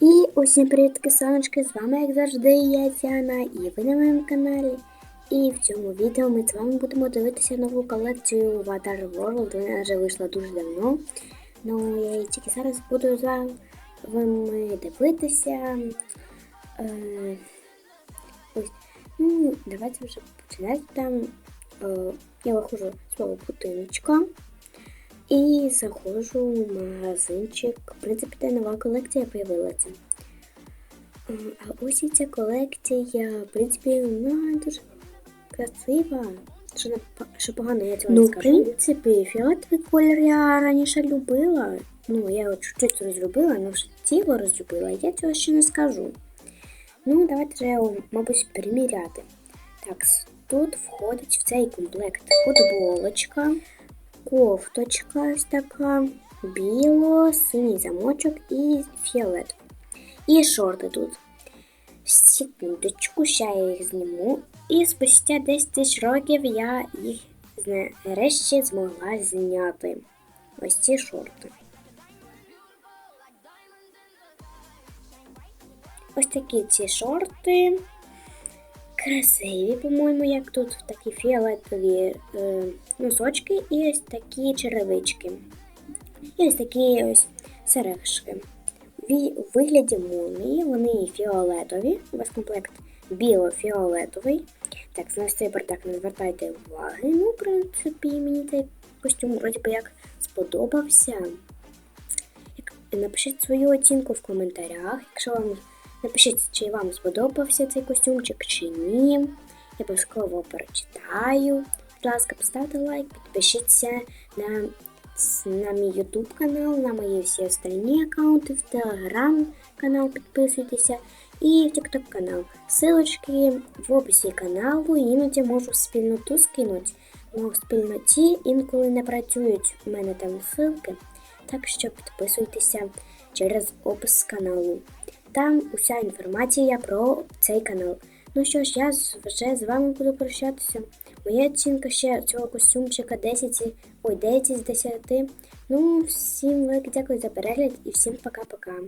І усім привітки, сонечки! З вами, як завжди, я Діана, і ви на моєму каналі. І в цьому відео ми з вами будемо дивитися нову колекцію Water World. Вона вже вийшла дуже давно. Ну, я її тільки зараз буду з вами дивитися. Е, ось. Ну, давайте вже починати там. Е, я виходжу з свого будиночка. І заходжу в магазинчик. В принципі, та нова колекція появилася. А а ось і ця колекція, в принципі, вона дуже красива. Що, не, що погано, я цього Ну, не в принципі, фіолетовий колір я раніше любила. Ну, я його чуть-чуть розробила, але вже тіло розробила, я цього ще не скажу. Ну, давайте вже його, мабуть, приміряти. Так, тут входить в цей комплект футболочка, кофточка ось така, біло, синій замочок і фіолет. І шорти тут. Секундочку, ще я їх зніму. І спустя 10 тисяч років я їх нарешті змогла зняти. Ось ці шорти. Ось такі ці шорти. Красиві, по-моєму, як тут такі фіолетові е, носочки і ось такі черевички. І ось такі ось сережки. У вигляді молнії, вони фіолетові. У вас комплект біло-фіолетовий. Так, на цей бардак не звертайте уваги. Ну, в принципі, мені цей костюм вроді би як сподобався. Напишіть свою оцінку в коментарях, якщо вам напишіть, чи вам сподобався цей костюмчик чи ні. Я обов'язково перечитаю. Будь ласка, поставте лайк, підпишіться на, на мій YouTube канал, на мої всі остальні аккаунти, в Telegram канал підписуйтеся і в TikTok канал. Силочки в описі каналу, іноді можу в спільноту скинути. Но в спільноті інколи не працюють у мене там ссылки, так що підписуйтеся через опис каналу. Там уся інформація про цей канал. Ну що ж, я вже з вами буду прощатися. Моя оцінка ще цього костюмчика 10, ой, 9 з 10. Ну, всім велике дякую за перегляд і всім пока-пока.